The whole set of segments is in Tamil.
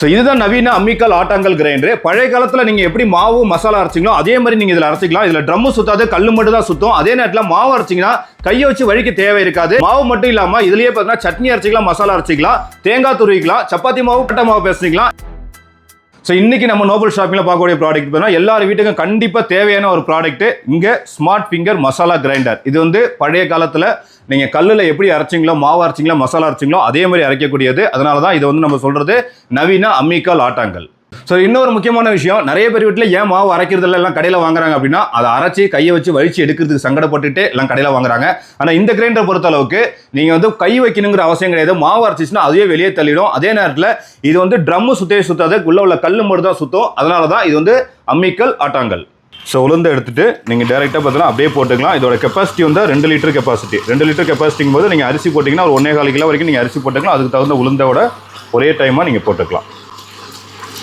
ஸோ இதுதான் நவீன அம்மிக்கல் ஆட்டாங்கல் கிரைண்டர் பழைய காலத்தில் நீங்கள் எப்படி மாவு மசாலா அரைச்சிங்களோ அதே மாதிரி நீங்கள் இதில் அரைச்சிக்கலாம். இதில் ட்ரம்மு சுத்தாது கல் மட்டும் தான் சுத்தும். அதே நேரத்தில் மாவு அரைச்சிங்கன்னா கையை வச்சு வழிக்கு தேவை இருக்காது. மாவு மட்டும் இல்லாமல் இதுலேயே பார்த்தீங்கன்னா சட்னி அரைச்சிக்கலாம் மசாலா அரைச்சிக்கலாம். தேங்காய் துருவிக்கலாம். சப்பாத்தி மாவு பட்டை மாவு பேசிக்கலாம். ஸோ இன்றைக்கி நம்ம நோபல் ஷாப்பிங்கில் பார்க்கக்கூடிய ப்ராடக்ட் பார்த்தீங்கன்னா எல்லார் வீட்டுக்கும் கண்டிப்பாக தேவையான ஒரு ப்ராடக்ட்டு இங்கே ஸ்மார்ட் ஃபிங்கர் மசாலா கிரைண்டர் இது வந்து பழைய காலத்தில் நீங்கள் கல்லில் எப்படி அரைச்சிங்களோ மாவு அரைச்சிங்களோ மசாலா அரைச்சிங்களோ அதே மாதிரி அரைக்கக்கூடியது. அதனால தான் இதை வந்து நம்ம சொல்கிறது நவீன அம்மிக்கால் ஆட்டாங்கல் ஸோ இன்னொரு முக்கியமான விஷயம் நிறைய பேர் வீட்டில் ஏன் மாவு அரைக்கிறதுல எல்லாம் கடையில் வாங்குறாங்க அப்படின்னா அதை அரைச்சி கையை வச்சு வலிச்சு எடுக்கிறதுக்கு சங்கடப்பட்டுட்டு எல்லாம் கடையில் வாங்குறாங்க. ஆனால் இந்த கிரைண்டரை பொறுத்த அளவுக்கு நீங்கள் வந்து கை வைக்கணுங்கிற அவசியம் கிடையாது. மாவு அரைச்சிச்சுன்னா அதுவே வெளியே தள்ளிடும். அதே நேரத்தில் இது வந்து ட்ரம்மு சுத்தே சுத்தாது. உள்ள உள்ள கல் மட்டும் தான் சுத்தம். அதனால தான் இது வந்து அம்மிக்கல் ஆட்டாங்கல். ஸோ உளுந்து எடுத்துட்டு நீங்கள் டேரெக்டாக பார்த்தீங்கன்னா அப்படியே போட்டுக்கலாம். இதோட கெப்பாசிட்டி வந்து ரெண்டு லிட்டர் கெப்பாசிட்டி ரெண்டு லிட்டர் கெப்பாசிட்டிங்கும் போது நீங்கள் அரிசி போட்டிங்கன்னா ஒரு ஒன்றே கால் கிலோ வரைக்கும் நீங்கள் அரிசி போட்டுக்கலாம். அதுக்கு தகுந்த உளுந்தோட ஒரே டைமாக நீங்கள் போட்டுக்கலாம்.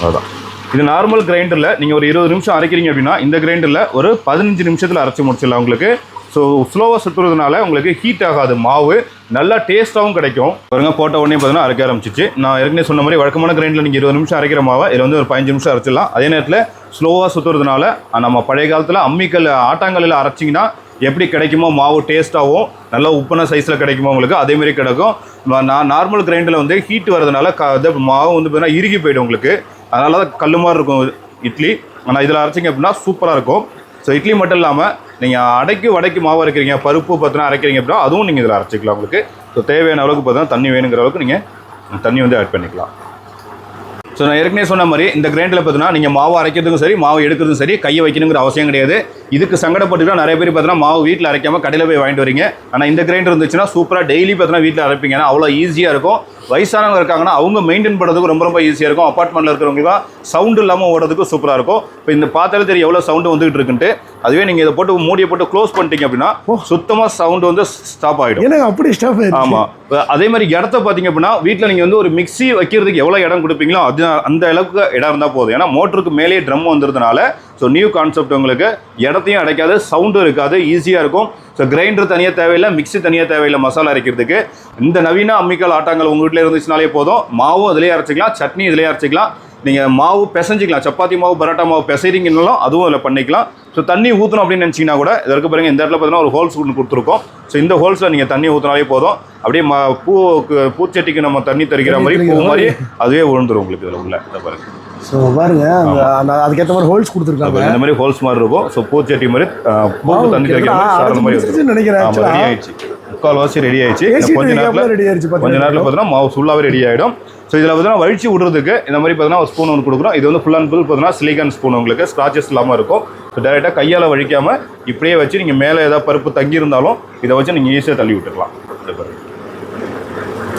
அதுதான் இது நார்மல் கிரைண்டரில் நீங்கள் ஒரு இருபது நிமிஷம் அரைக்கிறீங்க அப்படின்னா இந்த கிரைண்டரில் ஒரு பதினஞ்சு நிமிஷத்தில் அரைச்சி முடிச்சிடலாம் உங்களுக்கு. ஸோ ஸ்லோவாக சுற்றுறதுனால உங்களுக்கு ஹீட் ஆகாது. மாவு நல்லா டேஸ்ட்டாகவும் கிடைக்கும். பாருங்க போட்ட உடனே பார்த்தீங்கன்னா அரைக்க ஆரம்பிச்சிச்சு. நான் ஏற்கனவே சொன்ன மாதிரி வழக்கமான கிரைண்டில் நீங்கள் இருபது நிமிஷம் அரைக்கிற மாவை இதில் வந்து ஒரு பதினஞ்சு நிமிஷம் அரைச்சிடலாம். அதே நேரத்தில் ஸ்லோவாக சுற்றுறதுனால நம்ம பழைய காலத்தில் அம்மிக்கல் ஆட்டாங்கல்லில் அரைச்சிங்கன்னா எப்படி கிடைக்குமோ மாவு டேஸ்ட்டாகவும் நல்லா உப்புன சைஸில் கிடைக்குமோ உங்களுக்கு அதே மாதிரி கிடைக்கும். நான் நார்மல் கிரைண்டில் வந்து ஹீட் வரதுனால க மாவு வந்து பார்த்தீங்கன்னா இறுகி போயிடும் உங்களுக்கு. அதனால தான் கல் மாதிரி இருக்கும் இட்லி. ஆனால் இதில் அரைச்சிங்க அப்படின்னா சூப்பராக இருக்கும். ஸோ இட்லி மட்டும் இல்லாமல் நீங்கள் அடைக்கு வடைக்கு மாவு அரைக்கிறீங்க பருப்பு பார்த்தீங்கன்னா அரைக்கிறீங்க அப்படின்னா அதுவும் நீங்கள் இதில் அரைச்சிக்கலாம் உங்களுக்கு. ஸோ தேவையான அளவுக்கு பார்த்தீங்கன்னா தண்ணி வேணுங்கிற அளவுக்கு நீங்கள் தண்ணி வந்து ஆட் பண்ணிக்கலாம். ஸோ நான் ஏற்கனவே சொன்ன மாதிரி இந்த கிரைண்டரில் பார்த்தீங்கன்னா நீங்கள் மாவு அரைக்கிறதுக்கும் சரி மாவு எடுக்கிறதும் சரி கையை வைக்கணுங்கிற அவசியம் கிடையாது. இதுக்கு சங்கடப்பட்டுதான் நிறைய பேர் பார்த்தீங்கன்னா மாவு வீட்டில் அரைக்காம கடையில் போய் வாங்கிட்டு வரீங்க. ஆனால் இந்த கிரைண்டர் இருந்துச்சுன்னா சூப்பராக டெய்லி பார்த்தீங்கன்னா வீட்டில் அரைப்பீங்க. ஏன்னா அவ்வளோ ஈஸியாக இருக்கும். வயசானவங்க இருக்காங்கன்னா அவங்க மெயின்டைன் பண்ணுறதுக்கு ரொம்ப ரொம்ப ஈஸியாக இருக்கும். அப்பார்ட்மெண்ட்டில் இருக்கிறவங்களுக்கு சவுண்டு இல்லாமல் ஓடுறதுக்கு சூப்பராக இருக்கும். இப்போ இந்த பார்த்தாலே தெரியும் எவ்வளோ சவுண்டு வந்துகிட்டு இருக்குன்ட்டு. அதுவே நீங்கள் இதை போட்டு மூடியை போட்டு க்ளோஸ் பண்ணிட்டீங்க அப்படின்னா சுத்தமாக சவுண்டு வந்து ஸ்டாப் ஆகிடும் எனக்கு அப்படி ஸ்டாஃப் ஆமா. இப்ப அதே மாதிரி இடத்த பாத்தீங்க அப்படின்னா வீட்ல நீங்க வந்து ஒரு மிக்ஸி வைக்கிறதுக்கு எவ்வளவு இடம் கொடுப்பீங்களோ அது அந்த அளவுக்கு இடம் இருந்தால் போதும். ஏன்னா மோட்டருக்கு மேலேயே ட்ரம் வந்துருதுனால ஸோ நியூ கான்செப்ட் உங்களுக்கு இடத்தையும் அடைக்காது சவுண்டும் இருக்காது ஈஸியாக இருக்கும். ஸோ கிரைண்டர் தனியாக தேவையில்லை மிக்ஸி தனியாக தேவையில்லை மசாலா அரைக்கிறதுக்கு. இந்த நவீன அம்மிக்கால் ஆட்டாங்கல் உங்கள் வீட்டில் இருந்துச்சுனாலே போதும். மாவும் இதிலே அரைச்சிக்கலாம் சட்னி இதிலே அரைச்சிக்கலாம். நீங்கள் மாவு பிசைஞ்சிக்கலாம். சப்பாத்தி மாவு பரோட்டா மாவு பிசைறீங்கன்னாலும் அதுவும் இதில் பண்ணிக்கலாம். ஸோ தண்ணி ஊற்றணும் அப்படின்னு நினச்சிங்கன்னா கூட இதற்கு பாருங்க இந்த இடத்துல பார்த்தீங்கன்னா ஒரு ஹோல்ஸ் ஒன்று கொடுத்துருக்கோம். ஸோ இந்த ஹோல்ஸில் நீங்கள் தண்ணி ஊற்றினாலே போதும். அப்படியே ம பூ பூச்சட்டிக்கு நம்ம தண்ணி தரிக்கிற மாதிரி பூ மாதிரி அதுவே விழுந்துரும் உங்களுக்கு இதில் உள்ள. இதை பாருங்க. ஸோ பாருங்க அதுக்கேற்ற மாதிரி ஹோல்ஸ் கொடுத்துருக்காங்க. இந்த மாதிரி ஹோல்ஸ் மாதிரி இருக்கும். ஸோ பூச்சட்டி மாதிரி பூக்கு தண்ணி தெரிக்கிற மாதிரி. நினைக்கிறேன் ஆயிடுச்சு. முக்கால்வாசி ரெடி ஆயிடுச்சு. கொஞ்ச ரெடி நேரத்தில் ஆயிடுச்சு கொஞ்ச நேரத்தில் பார்த்தீங்கன்னா மாவு ஃபுல்லாகவே ரெடி ஆகிடும் ஸோ இதில் பார்த்தீங்கன்னா வழிச்சு விடுறதுக்கு இந்த மாதிரி பார்த்தீங்கன்னா ஒரு ஸ்பூன் ஒன்று கொடுக்குறோம். இது வந்து ஃபுல் அண்ட் ஃபுல் பார்த்தீங்கன்னா சிலிகான் ஸ்பூன் உங்களுக்கு. ஸ்க்ராச்சஸ் இல்லாமல் இருக்கும். ஸோ டேரெக்டாக கையால் வழிக்காமல் இப்படியே வச்சு நீங்கள் மேலே ஏதாவது பருப்பு தங்கி இருந்தாலும் இதை வச்சு நீங்கள் ஈஸியாக தள்ளி விட்டுக்கலாம்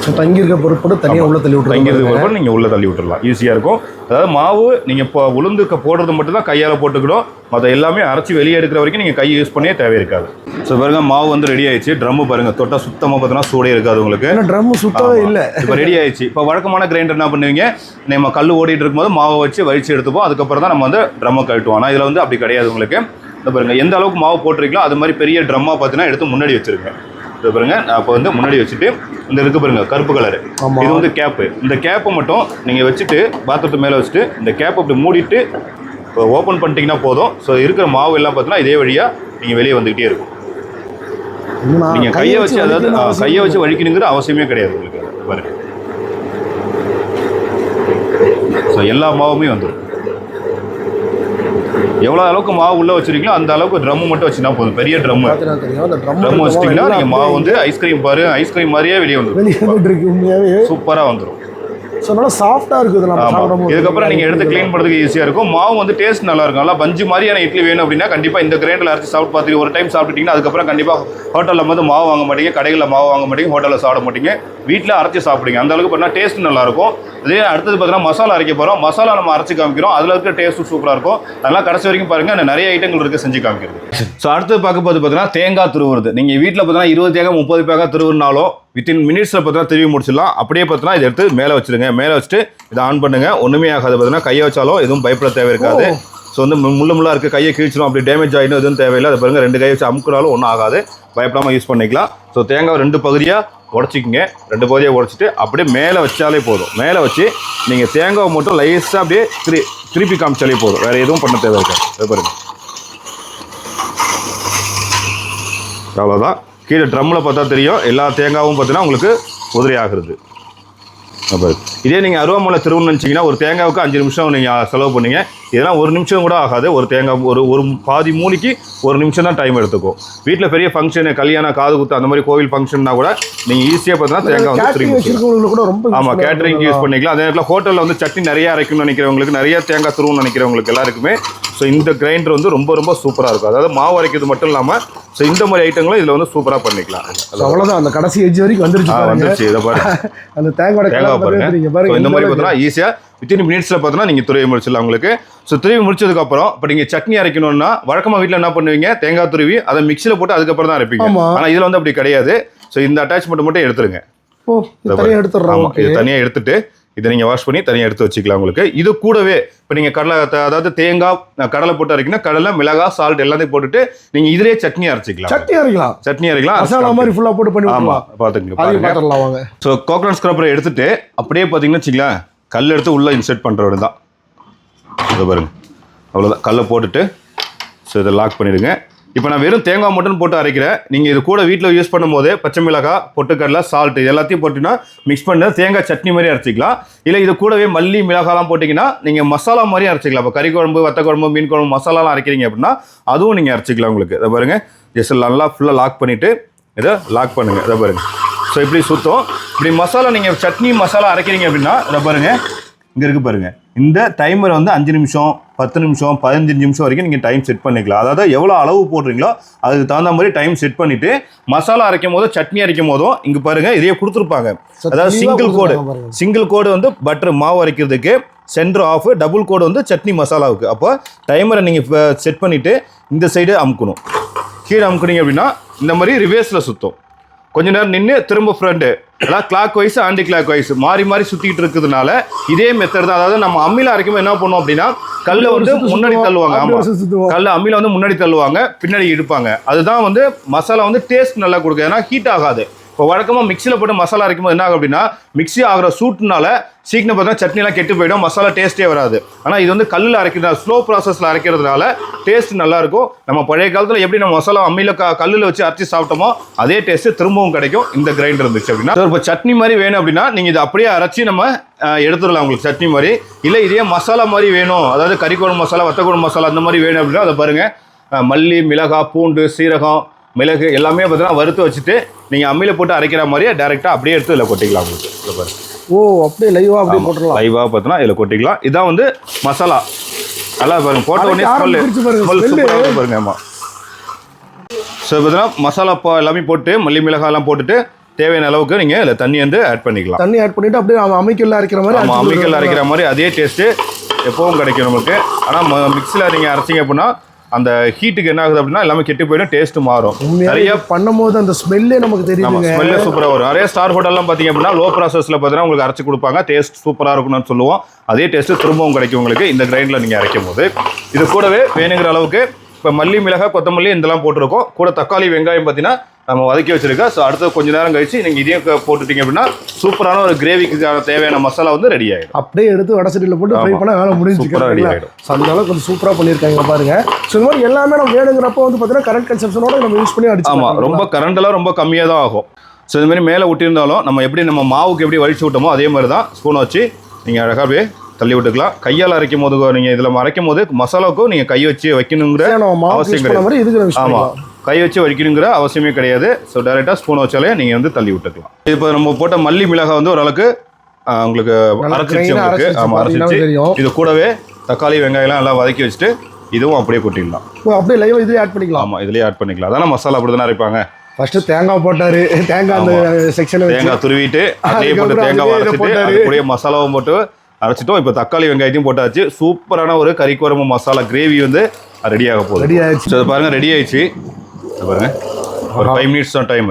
இதை பாருங்க. ஸோ தங்கி இருக்க பொருட்பட்டு தனியாக உள்ள தள்ளி தங்கிறது விட்டுருக்காங்க பொறுப்பு நீங்கள் உள்ளே தள்ளி விட்டுறலாம். ஈஸியாக இருக்கும். அதாவது மாவு நீங்கள் இப்போ உளுந்து க- போடுறது மட்டும் தான் கையால் போட்டுக்கணும் மற்ற எல்லாமே அரைச்சி வெளியே எடுக்கிற வரைக்கும் நீங்கள் கை யூஸ் பண்ணியே தேவை இருக்காது. ஸோ பாருங்க மாவு வந்து ரெடி ஆயிடுச்சு. ட்ரம்மு பாருங்க தொட்டா சுத்தமாக பார்த்தீங்கன்னா சூடே இருக்காது உங்களுக்கு. ஏன்னா ட்ரம் சுத்தவே இல்லை. இப்போ ரெடி ஆயிடுச்சு. இப்போ வழக்கமான கிரைண்டர் என்ன பண்ணுவீங்க? நம்ம கல் ஓடிட்டு இருக்கும்போது மாவை வச்சு வலிச்சு எடுத்துப்போம். அதுக்கப்புறம் தான் நம்ம வந்து ட்ரம்மை கழட்டுவோம். ஆனால் இதில் வந்து அப்படி கிடையாது உங்களுக்கு. இந்த பாருங்க எந்த அளவுக்கு மாவு போட்டிருக்கீங்களோ அது மாதிரி பெரிய ட்ரம்மாக பார்த்தீங்கன்னா எடுத்து முன்னாடி வச்சிருங்க. இது பாருங்க. நான் இப்போ வந்து முன்னாடி வச்சுட்டு இந்த இருக்கு பாருங்க கருப்பு கலர். இது வந்து கேப்பு இந்த கேப்பை மட்டும் நீங்கள் வச்சுட்டு பாத்திரத்து மேலே வச்சுட்டு இந்த கேப்பை அப்படி மூடிட்டு ஓப்பன் பண்ணிட்டீங்கன்னா போதும். ஸோ இருக்கிற மாவு எல்லாம் பார்த்தீங்கன்னா இதே வழியாக நீங்கள் வெளியே வந்துக்கிட்டே இருக்கும். நீங்கள் கையை வச்சு அதாவது கையை வச்சு இல்லை. வலிக்கணுங்கிற அவசியமே கிடையாது உங்களுக்கு. பாருங்க. ஸோ எல்லா மாவுமே வந்துடும் எவ்வளோ அளவுக்கு மாவு உள்ளே வச்சிருக்கீங்களோ அந்த அளவுக்கு ட்ரம் மட்டும் வச்சுனா போதும். பெரிய ட்ரம் ட்ரம் வச்சிட்டிங்கன்னா நீங்கள் மாவு வந்து ஐஸ்கிரீம் பாரு ஐஸ்கிரீம் மாதிரியே வெளியே வந்துடும் உண்மையாவே. சூப்பராக வந்துடும் ஸோ நல்லா சாஃப்டாக இருக்குது நம்ம இதுக்கப்புறம் நீங்கள் எடுத்து க்ளீன் பண்ணுறதுக்கு ஈஸியாக இருக்கும். மாவு வந்து டேஸ்ட் நல்லா இருக்கும். நல்லா பஞ்சு மாதிரியான இட்லி வேணும் அப்படின்னா கண்டிப்பாக இந்த கிரைண்டில் அரைச்சி சாப்பிட்டு பார்த்துட்டு ஒரு டைம் சாப்பிட்டீங்கன்னா அதுக்கப்புறம் கண்டிப்பாக ஹோட்டலில் வந்து மாவு வாங்க மாட்டீங்க. கடைகளில் மாவு வாங்க மாட்டீங்க. ஹோட்டலில் சாப்பிட மாட்டீங்க. வீட்டில் அரைச்சி சாப்பிடுங்க. அந்த அளவுக்கு டேஸ்ட் நல்லா இருக்கும். இதே அடுத்தது பார்த்தீங்கன்னா மசாலா அரைக்க போகிறோம் மசாலா நம்ம அரைச்சி காமிக்கிறோம். அதில் இருக்கிற டேஸ்ட்டும் சூப்பராக இருக்கும். நல்லா கடைசி வரைக்கும் பாருங்கள் நிறைய ஐட்டங்கள் இருக்குது செஞ்சு காமிக்கிறது. ஸோ அடுத்தது பார்க்கும்போது பார்த்தீங்கன்னா தேங்காய் துருவுறது. நீங்கள் வீட்டில் பார்த்தீங்கன்னா இருபது தேங்காய் முப்பது தேங்காய் துருவுனாலும் வித்தின் மினிட்ஸில் பார்த்தீங்கன்னா திருவி முடிச்சிடலாம். அப்படியே பார்த்தீங்கன்னா இதை எடுத்து மேலே வச்சுருங்க மேலே வச்சுட்டு இதை ஆன் பண்ணுங்கள் ஒன்றுமே ஆகாது பார்த்தீங்கன்னா கையை வச்சாலும் எதுவும் பயப்பட தேவை இருக்காது. ஸோ வந்து முள்ள முள்ளு இருக்க கையை கீழ்ச்சிடும் அப்படி டேமேஜ் ஆகிடும் எதுவும் தேவையில்லை. அதை பாருங்க ரெண்டு கையை வச்சு அமுக்குனாலும் ஒன்றும் ஆகாது. பயப்படாமல் யூஸ் பண்ணிக்கலாம். ஸோ தேங்காய் ரெண்டு பகுதியாக உடச்சிக்கிங்க. ரெண்டு பகுதியாக உடச்சிட்டு அப்படியே மேலே வச்சாலே போதும். மேலே வச்சு நீங்கள் தேங்காவை மட்டும் லைஸாக அப்படியே திரு திருப்பி காமிச்சாலே போதும். வேறு எதுவும் பண்ண தேவை இருக்காது. அது பாருங்க. அவ்வளோதான் கீழே ட்ரம்மில் பார்த்தா தெரியும். எல்லா தேங்காவும் பார்த்தீங்கன்னா உங்களுக்கு உதிரி ஆகிறது. இதே நீங்கள் அருவாமலை திருவுன்னு நினச்சிங்கன்னா ஒரு தேங்காவுக்கு அஞ்சு நிமிஷம் நீங்கள் செலவு பண்ணீங்க. இதெல்லாம் ஒரு நிமிஷம் கூட ஆகாது. ஒரு தேங்காய் ஒரு ஒரு பாதி மூலிக்கு ஒரு நிமிஷம் தான் டைம் எடுத்துக்கும். வீட்டில் பெரிய ஃபங்க்ஷனு கல்யாணம் காது குத்து அந்த மாதிரி கோவில் ஃபங்க்ஷன்னா கூட நீங்கள் ஈஸியாக பார்த்தீங்கன்னா தேங்காய் வந்து திரும்பி கூட ரொம்ப ஆமாம் கேட்டரிங். யூஸ் பண்ணிக்கலாம். அதே நேரத்தில் ஹோட்டலில் வந்து சட்னி நிறைய அரைக்கணும்னு நினைக்கிறவங்களுக்கு நிறைய தேங்காய் துருவம்னு நினைக்கிறவங்களுக்கு எல்லாருக்குமே ஸோ இந்த கிரைண்டர் வந்து ரொம்ப ரொம்ப சூப்பராக இருக்கும். அதாவது மாவு அரைக்கிறது மட்டும் இல்லாமல் ஸோ இந்த மாதிரி ஐட்டங்களும் இதில் வந்து சூப்பராக பண்ணிக்கலாம். So, அவ்வளவுதான். அந்த கடைசி எஜ் வரைக்கும் வந்துருச்சு வந்துருச்சு. இதை பாருங்க. அந்த தேங்காய் கலர் பாருங்க. இந்த மாதிரி. பார்த்தீங்கன்னா ஈஸியாக வித்தின் மினிட்ஸில் பார்த்தீங்கன்னா நீங்கள் துருவி முடிச்சிடலாம் உங்களுக்கு. ஸோ துருவி முடிச்சதுக்கப்புறம் இப்போ நீங்கள் சட்னி அரைக்கணும்னா வழக்கமாக வீட்டில் என்ன பண்ணுவீங்க? தேங்காய் துருவி அதை மிக்சியில் போட்டு அதுக்கப்புறம் தான் அரைப்பீங்க. ஆனால் இதில் வந்து அப்படி கிடையாது. ஸோ இந்த அட்டாச்மெண்ட் மட்டும் எடுத்துருங்க. ஓ இது தனியா எடுத்துடுறோம். இது தனியாக எடுத்துட்டு இதை நீங்கள் வாஷ் பண்ணி தனியாக எடுத்து வச்சுக்கலாம் உங்களுக்கு. இது கூடவே இப்போ நீங்கள் கடலை அதாவது தேங்காய் கடலை போட்டு அரைக்கணும் கடலை மிளகாய் சால்ட் எல்லாத்தையும் போட்டுட்டு நீங்கள் இதிலே சட்னி அரைச்சிக்கலாம். சட்னி அரைக்கலாம். சட்னி அரைக்கலாம் மசாலா மாதிரி ஃபுல்லா போட்டு பண்ணி ஆமாம் பாருங்க. பாத்திரலாம் வாங்க. ஸோ கோகனட் ஸ்க்ரப்பரை எடுத்துட்டு அப்படியே பார்த்தீங்கன்னா வச்சுங்களேன் கல் எடுத்து உள்ளே இன்செர்ட் பண்ணுறவரு தான். இது பாருங்கள் அவ்வளோதான் கல்லை போட்டுட்டு ஸோ இதை லாக் பண்ணிடுங்க. இப்போ நான் வெறும் தேங்காய் மட்டும் போட்டு அரைக்கிறேன். நீங்கள் இது கூட வீட்டில் யூஸ் பண்ணும்போது பச்சை மிளகாய் பொட்டுக்கடலை சால்ட் எல்லாத்தையும் போட்டுன்னா மிக்ஸ் பண்ணி தேங்காய் சட்னி மாதிரி அரைச்சிக்கலாம். இல்லை இது கூடவே மல்லி மிளகாலாம் போட்டிங்கன்னா நீங்கள் மசாலா மாதிரி அரைச்சிக்கலாம். இப்போ கறி குழம்பு வத்த குழம்பு மீன் குழம்பு மசாலாலாம் அரைக்கிறீங்க அப்படின்னா அதுவும் நீங்கள் அரைச்சிக்கலாம் உங்களுக்கு. இதை பாருங்கள் ஜஸ்ட் நல்லா ஃபுல்லாக லாக் பண்ணிவிட்டு இதை லாக் பண்ணுங்கள் இதை பாருங்கள் ஸோ இப்படி சுத்தம். இப்படி மசாலா நீங்கள் சட்னி மசாலா அரைக்கிறீங்க அப்படின்னா இதை பாருங்க. இங்கே இருக்கு பாருங்க. இந்த டைமர் வந்து அஞ்சு நிமிஷம் பத்து நிமிஷம் பதினஞ்சு நிமிஷம் வரைக்கும் நீங்கள் டைம் செட் பண்ணிக்கலாம். அதாவது எவ்வளோ அளவு போடுறீங்களோ அதுக்கு தகுந்த மாதிரி டைம் செட் பண்ணிட்டு மசாலா அரைக்கும் போதும் சட்னி அரைக்கும் போதும் இங்கே பாருங்க இதையே கொடுத்துருப்பாங்க. அதாவது சிங்கிள் கோடு. சிங்கிள் கோடு வந்து பட்டர் மாவு அரைக்கிறதுக்கு சென்டர் ஆஃப் டபுள் கோடு வந்து சட்னி மசாலாவுக்கு. அப்போ டைமரை நீங்கள் செட் பண்ணிவிட்டு இந்த சைடு அமுக்கணும். கீழே அமுக்குனீங்க அப்படின்னா இந்த மாதிரி ரிவேர்ஸில் சுற்றும் கொஞ்ச நேரம் நின்று திரும்ப ஃப்ரண்ட்டு அதாவது clockwise anti clock wise மாறி மாறி சுற்றிட்டு இருக்கிறதுனால இதே மெத்தட் தான். அதாவது நம்ம அம்மியில் அரைக்கும் என்ன பண்ணுவோம் அப்படின்னா கல்லை வந்து முன்னாடி தள்ளுவாங்க. ஆமாம். கல்ல அம்மியில் வந்து முன்னாடி தள்ளுவாங்க பின்னாடி இழுப்பாங்க அதுதான் வந்து மசாலா வந்து டேஸ்ட் நல்லா கொடுக்கும். ஏன்னா ஹீட் ஆகாது. இப்போ வழக்கமாக மிக்சியில் போட்டு மசாலா அரைக்கும் போது என்ன ஆகும் அப்படின்னா மிக்ஸி ஆகிற சூட்டுனால சீக்கிரம் பார்த்தா சட்னிலாம் கெட்டு போயிடும் மசாலா டேஸ்ட்டே வராது. ஆனால் இது வந்து கல்லில் அரைக்கிறது ஸ்லோ ப்ராசஸில் அரைக்கிறதுனால டேஸ்ட் நல்லாயிருக்கும் நம்ம பழைய காலத்தில் எப்படி நம்ம மசாலா அம்மியில் க கல்லில் வச்சு அரைச்சி சாப்பிட்டோமோ அதே டேஸ்ட்டு திரும்பவும் கிடைக்கும் இந்த கிரைண்டர் இருந்துச்சு அப்படின்னா. இப்போ சட்னி மாதிரி வேணும் அப்படின்னா நீங்கள் இதை அப்படியே அரைச்சி நம்ம எடுத்துடலாம் உங்களுக்கு சட்னி மாதிரி. இல்லை இதே மசாலா மாதிரி வேணும். அதாவது கறிக்குழம்பு மசாலா வத்தக்குழம்பு மசாலா அந்த மாதிரி வேணும் அப்படின்னா அதை பாருங்கள் மல்லி மிளகாய் பூண்டு சீரகம் மிளகு எல்லாமே பார்த்தீங்கன்னா வறுத்து வச்சுட்டு நீங்கள் அம்மியில் போட்டு அரைக்கிற மாதிரியே டேரெக்டாக அப்படியே எடுத்து இதில் கொட்டிக்கலாம் உங்களுக்கு. ஓ அப்படியே லைவா அப்படியே போட்டுடலாம். லைவாக பார்த்தோன்னா இதில் கொட்டிக்கலாம். இதான் வந்து மசாலா. நல்லா பாருங்க போட்ட உடனே ஸ்மெல் பாருங்க, ஆமாம் ஸோ பார்த்தீங்கன்னா மசாலா பா எல்லாமே போட்டு மல்லி மிளகாய்லாம் போட்டுட்டு தேவையான அளவுக்கு நீங்கள் இதில் தண்ணி வந்து ஆட் பண்ணிக்கலாம். தண்ணி ஆட் பண்ணிட்டு அப்படியே அமைக்கல்ல அரைக்கிற மாதிரி அரைச்சு அம்மிக்கல் அரைக்கிற மாதிரி அதே டேஸ்ட்டு எப்பவும் கிடைக்கும் நமக்கு. ஆனால் மிக்ஸியில் நீங்கள் அரைச்சிங்க அப்படின்னா அந்த ஹீட்டுக்கு என்ன ஆகுது அப்படின்னா எல்லாமே கெட்டு போயிடும் டேஸ்ட்டு மாறும். நிறைய பண்ணும்போது அந்த ஸ்மெல்லே நமக்கு தெரியுதுங்க. ஸ்மெல்லே சூப்பராக வரும். நிறைய ஸ்டார் ஹோட்டல்லாம் பார்த்தீங்க அப்படின்னா லோ ப்ராசஸில் பார்த்தீங்கன்னா உங்களுக்கு அரைச்சி கொடுப்பாங்க. டேஸ்ட் சூப்பராக இருக்கும்னு சொல்லுவோம். அதே டேஸ்ட்டு திரும்பவும் கிடைக்கும் உங்களுக்கு. இந்த கிரைண்டில் நீங்கள் அரைக்கும் போது இது கூடவே வேணுங்கிற அளவுக்கு இப்போ மல்லி மிளகாய் கொத்தமல்லி இதெல்லாம் போட்டிருக்கோம். கூட தக்காளி வெங்காயம் பார்த்தீங்கன்னா நம்ம வதக்கி வச்சிருக்கோம் ஸோ அடுத்து கொஞ்ச நேரம் கழிச்சு நீங்கள் இதையும் போட்டுட்டீங்க அப்படின்னா சூப்பரான ஒரு கிரேவிக்கு தேவையான மசாலா வந்து ரெடி ஆகிடும் அப்படியே எடுத்து வடசட்டியில் போட்டு ஃப்ரை ஆமா. பண்ண வேலை முடிஞ்சு ready ஆயிடும். ஸோ அந்த அளவுக்கு கொஞ்சம் சூப்பராக பண்ணியிருக்காங்க பாருங்க. ஸோ இந்த மாதிரி எல்லாமே நம்ம வேணுங்கிறப்ப வந்து பார்த்தீங்கன்னா கரண்ட் கன்சப்ஷனோட நம்ம யூஸ் பண்ணி அடிச்சு ஆமாம் ரொம்ப கரண்டெல்லாம் ரொம்ப கம்மியாக தான் ஆகும். ஸோ இது மாதிரி மேலே விட்டிருந்தாலும் நம்ம எப்படி நம்ம மாவுக்கு எப்படி வலிச்சு விட்டோமோ அதே மாதிரி தான் ஸ்பூனை வச்சு நீங்கள் அழகாக அப்படியே தள்ளி விட்டுக்கலாம் கையால் அரைக்கும் போது நீங்கள் இதில் அரைக்கும் போது மசாலாவுக்கும் நீங்கள் கை வச்சு வைக்கணுங்கிற அவசியம் யூஸ் ஆமாம் கை வச்சு வைக்கணுங்கிற அவசியமே கிடையாது. ஸோ டேரெக்டாக ஸ்பூன் வச்சாலே நீங்கள் வந்து தள்ளி விட்டுக்கலாம் இப்போ நம்ம போட்ட மல்லி மிளகாய் வந்து ஓரளவுக்கு உங்களுக்கு அரைச்சிருச்சு உங்களுக்கு. ஆமாம் அரைச்சிருச்சு. இது கூடவே தக்காளி வெங்காயம்லாம் நல்லா வதக்கி வச்சுட்டு இதுவும் அப்படியே கொட்டிடலாம். அப்படியே லைவ் இதுலேயே ஆட் பண்ணிக்கலாம். ஆமாம் இதுலேயே ஆட் பண்ணிக்கலாம். அதான மசாலா அப்படி தானே அரைப்பாங்க? ஃபர்ஸ்ட் தேங்காய் போட்டாரு. தேங்காய் அந்த செக்ஷனை தேங்காய் துருவிட்டு அப்படியே போட்டு தேங்காய். அது கூடயே மசாலாவும் போட்டு அரைச்சிட்டோம். இப்போ தக்காளி வெங்காயத்தையும் போட்டாச்சு. சூப்பரான ஒரு கறி குழம்பு மசாலா கிரேவி வந்து ரெடி ஆக போகுது. ரெடி ஆயிடுச்சு. ஸோ இது பாருங்க ரெடி ஆயிடுச்சு. இது பாருங்க. ஒரு ஃபைவ் மினிட்ஸ் தான் டைம்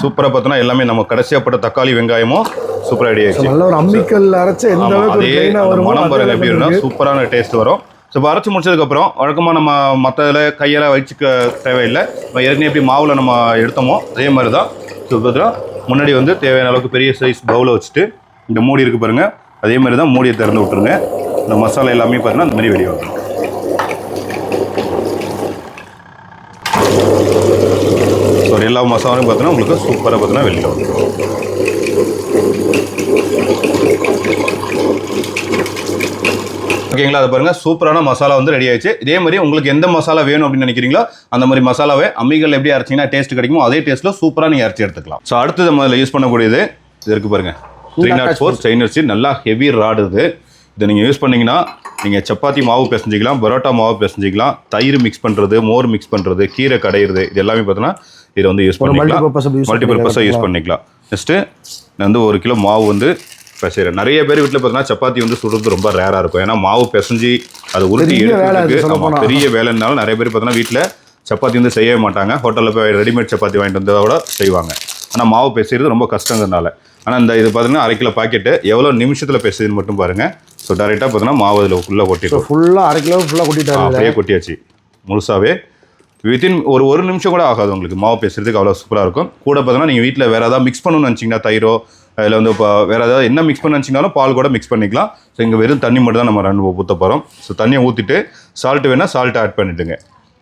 சூப்பராக பார்த்தோன்னா எல்லாமே நம்ம கடைசியாக போட்ட தக்காளி வெங்காயமும் சூப்பராக ரெடி ஆயிடுச்சு. நல்ல ஒரு அம்மிக்கல் அரைச்ச எந்த அளவுக்கு மனம் பாருங்க எப்படி இருக்கு. சூப்பரான டேஸ்ட் வரும். ஸோ இப்போ அரைச்சி முடிச்சதுக்கப்புறம் வழக்கமாக நம்ம மற்ற இதில் கையெல்லாம் வச்சுக்க தேவையில்லை. இப்போ ஏற்கனவே எப்படி மாவில் நம்ம எடுத்தோமோ அதே மாதிரி தான் ஸோ பார்த்தீங்கன்னா முன்னாடி வந்து தேவையான அளவுக்கு பெரிய சைஸ் பவுலை வச்சுட்டு இந்த மூடி இருக்கு பாருங்க. அதே மாதிரி தான் மூடியை திறந்து விட்டுருங்க. இந்த மசாலா எல்லாமே பார்த்தீங்கன்னா அந்த மாதிரி வெளியே வந்துடும் ஸோ எல்லா மசாலாவும் பார்த்தீங்கன்னா உங்களுக்கு சூப்பராக பார்த்தீங்கன்னா வெளியில் வந்துடும் ஓகேங்களா அது பாருங்கள் சூப்பரான மசாலா வந்து ரெடி ஆயிடுச்சு. இதே மாதிரி உங்களுக்கு எந்த மசாலா வேணும் அப்படின்னு நினைக்கிறீங்களோ அந்த மாதிரி மசாலாவை அம்மிகள் எப்படி அரைச்சிங்கன்னா டேஸ்ட் கிடைக்குமோ அதே டேஸ்ட்டில் சூப்பராக நீங்கள் அரைச்சி எடுத்துக்கலாம். ஸோ அடுத்தது நம்ம யூஸ் பண்ணக்கூடியது இது இருக்குது பாருங்கள் த்ரீ நாட் ஃபோர் சைனர்ஸி நல்லா ஹெவி ராடு இது. இதை நீங்கள் யூஸ் பண்ணீங்கன்னா நீங்கள் சப்பாத்தி மாவு பிசைஞ்சிக்கலாம் பரோட்டா மாவு பிசைஞ்சிக்கலாம் தயிர் மிக்ஸ் பண்ணுறது மோர் மிக்ஸ் பண்ணுறது கீரை கடையிறது இது எல்லாமே பார்த்தீங்கன்னா இதை வந்து யூஸ் பண்ணிக்கலாம். use மல்டிபர்பஸாக யூஸ் பண்ணிக்கலாம். நெக்ஸ்ட்டு நான் வந்து ஒரு கிலோ மாவு வந்து பிசைகிறேன் நிறைய பேர் வீட்டில் பார்த்தீங்கன்னா சப்பாத்தி வந்து சுடுறது ரொம்ப ரேராக இருக்கும். ஏன்னா மாவு பிசைஞ்சு அதை அது எடுக்கிறதுக்கு. பெரிய வேலைன்னாலும் நிறைய பேர் பார்த்தீங்கன்னா வீட்டில் சப்பாத்தி வந்து செய்யவே மாட்டாங்க. ஹோட்டலில் போய் ரெடிமேட் சப்பாத்தி வாங்கிட்டு வந்ததோட செய்வாங்க. ஆனால் மாவு பிசைறது ரொம்ப கஷ்டங்கிறதுனால. ஆனால் இந்த இது பார்த்தீங்கன்னா அரை கிலோ பாக்கெட்டு. எவ்வளோ நிமிஷத்தில் பிசைதுன்னு மட்டும் பாருங்கள் ஸோ டேரெக்டாக பார்த்தீங்கன்னா மாவு அதில் உள்ளே கொட்டிடும் ஃபுல்லாக அரை கிலோ ஃபுல்லாக கொட்டிட்டாரு அப்படியே கொட்டியாச்சு. முழுசாவே. வித்தின் ஒரு ஒரு நிமிஷம் கூட ஆகாது உங்களுக்கு. மாவு பேசுறதுக்கு அவ்வளோ சூப்பராக இருக்கும். கூட பார்த்தீங்கன்னா நீங்கள் வீட்டில் வேறு ஏதாவது மிக்ஸ் பண்ணணும்னு நினச்சிங்கன்னா தயிரோ அதில் வந்து இப்போ வேறு ஏதாவது என்ன மிக்ஸ் பண்ண நினச்சிங்கனாலும் பால் கூட மிக்ஸ் பண்ணிக்கலாம். ஸோ இங்கே வெறும் தண்ணி மட்டும் தான் நம்ம ரெண்டு ஊற்ற போகிறோம் ஸோ தண்ணியை ஊற்றிட்டு சால்ட் வேணால் சால்ட் ஆட் பண்ணிட்டுங்க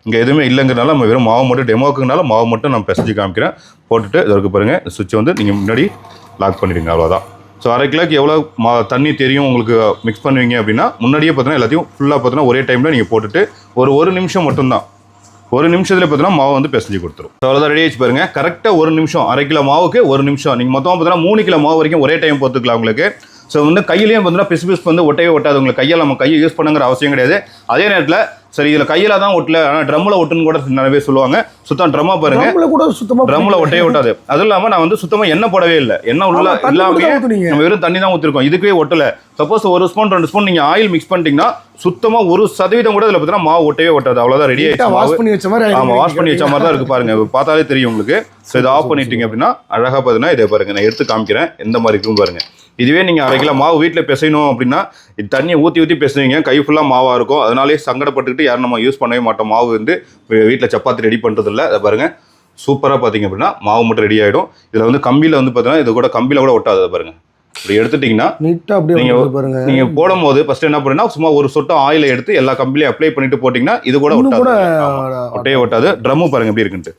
இங்கே எதுவுமே இல்லைங்கிறனால நம்ம வெறும் மாவு மட்டும் டெமோக்குனால மாவு மட்டும் நான் பிசைஞ்சு காமிக்கிறேன். போட்டுட்டு இதற்கு பாருங்கள் சுவிட்சை வந்து நீங்கள் முன்னாடி லாக் பண்ணிடுங்க அவ்வளோதான் ஸோ அரை கிலோக்கு எவ்வளோ மா தண்ணி தெரியும் உங்களுக்கு மிக்ஸ் பண்ணுவீங்க அப்படின்னா முன்னாடியே பார்த்தீங்கன்னா எல்லாத்தையும் ஃபுல்லாக பார்த்தீங்கன்னா ஒரே டைமில் நீங்கள் போட்டுட்டு ஒரு ஒரு நிமிஷம் மட்டும்தான். ஒரு நிமிஷத்தில் பார்த்தீங்கன்னா மாவு வந்து பிசைஞ்சு கொடுத்துரும். ஸோ அவ்வளோதான் ரெடி ஆச்சு பாருங்க. கரெக்டாக ஒரு நிமிஷம் அரை கிலோ மாவுக்கு ஒரு நிமிஷம். நீங்கள் மொத்தமாக பார்த்தீங்கன்னா மூணு கிலோ மாவு வரைக்கும் ஒரே டைம் போட்டுக்கலாம் உங்களுக்கு. ஸோ வந்து கையிலையும் பார்த்தீங்கன்னா பிசு பிசு வந்து ஒட்டவே ஒட்டாது. உங்களுக்கு கையில் நம்ம கையை யூஸ் பண்ணுங்கிற அவசியம் கிடையாது. அதே நேரத்தில் சரி இதில் கையில் தான் ஒட்டல. ஆனால் ட்ரம்மில் ஒட்டுன்னு கூட நிறைய பேர் சொல்லுவாங்க. சுத்தம் ட்ரம்மாக பாருங்க. கூட சுத்தமாக ட்ரம்மில் ஒட்டவே ஒட்டாது. அதுவும் இல்லாமல் நான் வந்து சுத்தமாக எண்ணெய் போடவே இல்லை. எண்ணெய் உள்ள இல்லாமே. நம்ம வெறும் தண்ணி தான் ஊற்றிருக்கோம் இதுக்கே ஒட்டல. சப்போஸ் ஒரு ஸ்பூன் ரெண்டு ஸ்பூன் நீங்கள் ஆயில் மிக்ஸ் பண்ணிட்டீங்கன்னா சுத்தமாக ஒரு சதவீதம் கூட இதில் பார்த்தீங்கன்னா மாவு ஒட்டவே ஒட்டாது. அவ்வளோதான் ரெடி ஆயிடுச்சு மாவு. வாஷ் பண்ணி வச்ச மாதிரி ஆமா வாஷ் பண்ணி வச்ச மாதிரி தான் இருக்கு பாருங்க. பார்த்தாலே தெரியும் உங்களுக்கு. ஸோ இதை ஆஃப் பண்ணிட்டீங்க அப்படின்னா அழகா பார்த்தீங்கன்னா இதை பாருங்க. நான் எடுத்து காமிக்கிறேன். எந்த மாதிரி இருக்குன்னு பாருங்க. இதுவே நீங்க அரை கிலோ மாவு வீட்டில் பிசையணும் அப்படின்னா இது தண்ணியை ஊற்றி ஊற்றி பிசைவீங்க. கை ஃபுல்லாக மாவா இருக்கும். அதனாலே சங்கடப்பட்டுக்கிட்டு யாரும் நம்ம யூஸ் பண்ணவே மாட்டோம். மாவு வந்து வீட்டில் சப்பாத்தி ரெடி பண்ணுறது இல்லை அதை பாருங்க சூப்பராக பார்த்தீங்க அப்படின்னா மாவு மட்டும் ரெடி ஆகிடும் இதில் வந்து கம்பியில் வந்து பார்த்தீங்கன்னா இது கூட கம்பியில் கூட ஒட்டாது. அதை பாருங்க. இப்படி எடுத்துட்டிங்கன்னா நீட்டாக அப்படியே நீங்க வந்து பாருங்க. நீங்க போடும்போது ஃபர்ஸ்ட் என்ன பண்ணுன்னா சும்மா ஒரு சொட்டு ஆயிலை எடுத்து எல்லா கம்பிலையும் அப்ளை பண்ணிட்டு போட்டிங்கன்னா இது கூட ஒட்டாது. ஒட்டவே ஒட்டாது. ட்ரம்மு பாருங்க எப்படி இருக்குன்ட்டு.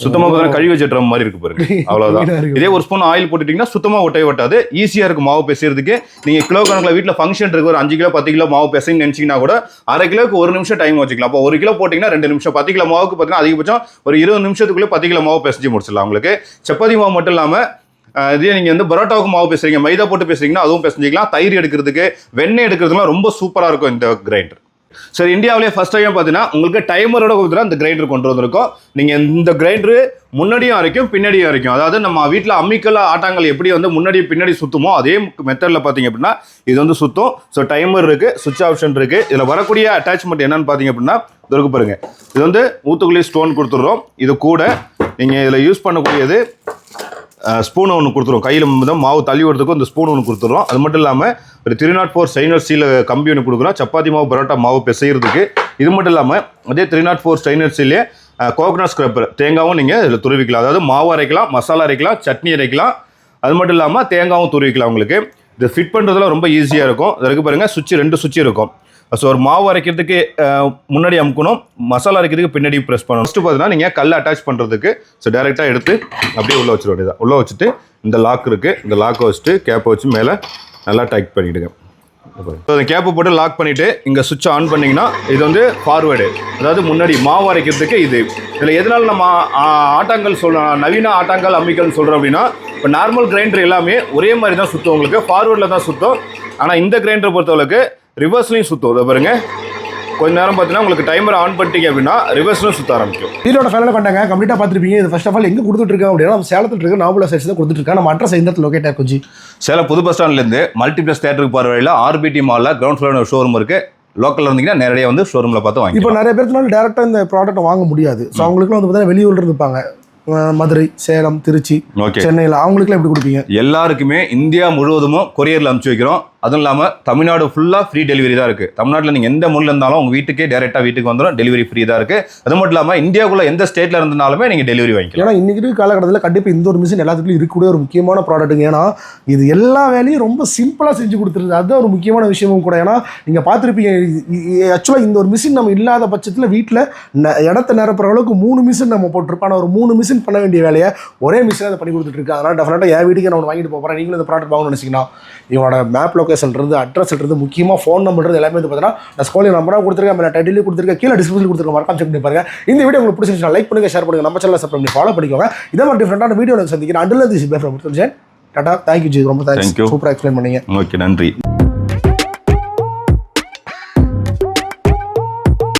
சுத்தமா பார்த்தா கழுவி வச்ச ட்ரம் மாதிரி இருக்கு பாருங்க. அவ்வளவுதான். இதே ஒரு ஸ்பூன் ஆயில் போட்டுட்டீங்கன்னா சுத்தமா ஒட்டவே ஒட்டாது. ஈஸியா இருக்கு மாவு பிசைறதுக்கு நீங்க கிலோ கணக்குல வீட்ல ஃபங்க்ஷன் இருக்கு ஒரு அஞ்சு கிலோ பத்து கிலோ மாவு பிசைன்னு நினைச்சீங்கன்னா கூட அரை கிலோக்கு ஒரு நிமிஷம் டைம் வச்சுக்கலாம். அப்போ ஒரு கிலோ போட்டிங்கன்னா ரெண்டு நிமிஷம். பத்து கிலோ மாவுக்கு பார்த்தீங்கன்னா அதிகபட்சம் ஒரு இருபது நிமிஷத்துக்குள்ளே பத்து கிலோ மாவு பிசைஞ்சு முடிச்சிடலாம் உங்களுக்கு. சப்பாத்தி மாவு மட்டும் இல்லாம அஹ் இதே நீங்க வந்து பரோட்டாவுக்கு மாவு பேசுறீங்க. மைதா போட்டு பேசுறீங்கன்னா அதுவும் பேசிக்கலாம் தயிர் எடுக்கிறதுக்கு வெண்ணெய் எடுக்கிறதுலாம் ரொம்ப சூப்பரா இருக்கும் இந்த கிரைண்டர் சரி இந்தியாவிலே ஃபர்ஸ்ட் டைம் பார்த்தீங்கன்னா உங்களுக்கு டைமரோட கொடுத்துட்டு இந்த கிரைண்டர் கொண்டு வந்திருக்கோம். நீங்கள் இந்த கிரைண்டரு முன்னாடியும் வரைக்கும் பின்னாடியும் வரைக்கும் அதாவது நம்ம வீட்டில் அம்மிக்கல் ஆட்டாங்கல் எப்படி வந்து முன்னாடி பின்னாடி சுற்றுமோ அதே மெத்தடில் பார்த்தீங்க அப்படின்னா இது வந்து சுத்தும். ஸோ டைமர் இருக்குது சுவிட்ச் ஆப்ஷன் இருக்குது இதில் வரக்கூடிய அட்டாச்மெண்ட் என்னன்னு பார்த்தீங்க அப்படின்னா இருக்கு பாருங்கள் இது வந்து ஊத்துக்குள்ளே ஸ்டோன் கொடுத்துட்றோம். இது கூட நீங்கள் இதில் யூஸ் பண்ணக்கூடியது ஸ்பூன் ஒன்று கொடுத்துருவோம். கையில் தான் மாவு தள்ளி விடுறதுக்கும் இந்த ஸ்பூன் ஒன்று கொடுத்துருவோம். அது மட்டும் இல்லாமல் ஒரு three naught four stainless steel கம்பி ஒன்று கொடுக்குறோம் சப்பாத்தி மாவு பரோட்டா மாவு பிசைகிறதுக்கு இது மட்டும் இல்லாமல் அதே த்ரீ நாட் ஃபோர் ஸ்டைனர் ஸ்டீலே கோகனட் ஸ்க்ரப்பர் தேங்காவும் நீங்கள் இதில் துருவிக்கலாம். அதாவது மாவு அரைக்கலாம் மசாலா அரைக்கலாம் சட்னி அரைக்கலாம். அது மட்டும் இல்லாமல் தேங்காவும் துருவிக்கலாம் உங்களுக்கு. இது ஃபிட் பண்ணுறதுலாம் ரொம்ப ஈஸியாக இருக்கும். இதுக்கு பாருங்கள் சுவிட்ச் ரெண்டு சுவிட்ச் இருக்கும். ஸோ ஒரு மாவு அரைக்கிறதுக்கு முன்னாடி அமுக்கணும். மசாலா அரைக்கிறதுக்கு பின்னாடி ப்ரெஸ் பண்ணணும். ஃபஸ்ட்டு பார்த்தீங்கன்னா நீங்கள் கல் அட்டாச் பண்ணுறதுக்கு ஸோ டேரெக்டாக எடுத்து அப்படியே உள்ளே வச்சிட வேண்டியதான் உள்ளே வச்சுட்டு இந்த லாக் இருக்குது இந்த லாக்கை வச்சுட்டு கேப்பை வச்சு மேலே நல்லா டைட் பண்ணிவிடுங்க ஸோ அந்த கேப்பை போட்டு லாக் பண்ணிவிட்டு இங்கே சுவிட்ச் ஆன் பண்ணிங்கன்னா இது வந்து ஃபார்வேர்டு அதாவது முன்னாடி மாவு அரைக்கிறதுக்கு இது. இதில் எதனால் நம்ம ஆட்டாங்கல் சொல்கிறோம் நவீன ஆட்டாங்கல் அம்மிக்கல்னு சொல்கிறோம் அப்படின்னா இப்போ நார்மல் கிரைண்டர் எல்லாமே ஒரே மாதிரி தான் சுற்றும் உங்களுக்கு ஃபார்வேர்டில் தான் சுற்றும் ஆனால் இந்த கிரைண்டரை பொறுத்தளவுக்கு ரிவர்ஸ்லையும் சுற்றும் இதை பாருங்க. கொஞ்ச நேரம் பார்த்தீங்கன்னா உங்களுக்கு டைமர் ஆன் பண்ணிட்டீங்க அப்படின்னா ரிவர்ஸ்லையும் சுற்ற ஆரம்பிக்கும். வீடியோட ஃபேனில் கொண்டாங்க. கம்ப்ளீட்டாக பார்த்துருப்பீங்க. இது ஃபர்ஸ்ட் ஆஃப் ஆல் எங்கே கொடுத்துட்ருக்கோம் அப்படின்னா நம்ம சேலத்தில் இருக்க நாபுலா சைட்ஸ் தான் கொடுத்துட்ருக்கோம் நம்ம அட்ரஸ் இடத்துல லொக்கேட் ஆகும் சேலம் புது பஸ் ஸ்டாண்ட்லேருந்து மல்டிப்ளெக்ஸ் தேட்டருக்கு போகிற வழியில் ஆர்பிடி மாலில் கிரவுண்ட் ஃப்ளோர் ஷோரூம் இருக்குது லோக்கலில் இருந்தீங்கன்னா நேரடியாக வந்து ஷோரூமில் பார்த்து வாங்கி இப்போ நிறைய பேர்த்துனால டேரெக்டாக இந்த ப்ராடக்ட்டை வாங்க முடியாது. ஸோ அவங்களுக்குலாம் வந்து பார்த்தீங்கன்னா வெளியூர்ல இருப்பாங்க மதுரை சேலம் திருச்சி சென்னையில் அவங்களுக்குலாம் எப்படி கொடுப்பீங்க? எல்லாருக்குமே இந்தியா முழுவதும் கொரியரில் அனுப்பிச்சு வைக்கிறோம். அதுவும் இல்லாமல் தமிழ்நாடு ஃபுல்லாக ஃப்ரீ டெலிவரி தான் இருக்குது தமிழ்நாட்டில் நீங்கள் எந்த மொழியில் இருந்தாலும் உங்கள் வீட்டுக்கே டேரெக்டாக வீட்டுக்கு வந்துடும் டெலிவரி ஃப்ரீ தான் இருக்குது அது மட்டும் இல்லாமல் இந்தியாவுக்குள்ள எந்த ஸ்டேட்டில் இருந்தாலுமே நீங்கள் டெலிவரி வாங்கிக்கலாம். ஏன்னா இன்றைக்கி காலகட்டத்தில் கண்டிப்பாக இந்த ஒரு மிஷின் எல்லாத்துக்கும் இருக்கக்கூடிய ஒரு முக்கியமான ப்ராடக்ட்டுங்க ஏன்னா இது எல்லா வேலையும் ரொம்ப சிம்பிளாக செஞ்சு கொடுத்துருது. அதுதான் ஒரு முக்கியமான விஷயமும் கூட. ஏன்னா நீங்கள் பார்த்துருப்பீங்க ஆக்சுவலாக இந்த ஒரு மிஷின் நம்ம இல்லாத பட்சத்தில் வீட்டில் இடத்த நிரப்புற அளவுக்கு மூணு மிஷின் நம்ம போட்டிருப்போம். ஆனால் ஒரு மூணு மிஷின் பண்ண வேண்டிய வேலையை ஒரே மிஷின் அதை பண்ணி கொடுத்துட்டு இருக்கு. அதனால் டெஃபினட்டாக என் வீட்டுக்கு நான் ஒன்று வாங்கிட்டு போகிறேன் நீங்களும் இந்த ப்ராடக்ட் வாங்கணும்னு நினச்சிங்கன்னா இவனோட மேப் லொகேஷன் இருந்து அட்ரஸ் இருந்து முக்கியமாக ஃபோன் நம்பர் இருந்து எல்லாமே வந்து பார்த்தீங்கன்னா நான் ஸ்கோலிங் நம்பராக கொடுத்துருக்கேன் மேலே டைட்டில் கொடுத்துருக்கேன் கீழே டிஸ்கிரிப்ஷன் கொடுத்துருக்கேன் மறக்காம செக் பண்ணி பாருங்க. இந்த வீடியோ உங்களுக்கு பிடிச்சிருந்துச்சுன்னா லைக் பண்ணுங்க ஷேர் பண்ணுங்க நம்ம சேனல் சப்ஸ்கிரைப் பண்ணி ஃபாலோ பண்ணிக்கோங்க. இதே மாதிரி டிஃப்ரெண்டான வீடியோ சந்திக்கிறேன். Until this bye from tata thank you ji ரொம்ப தேங்க்ஸ். சூப்பராக எக்ஸ்பிளைன் பண்ணீங்க. ஓகே நன்றி.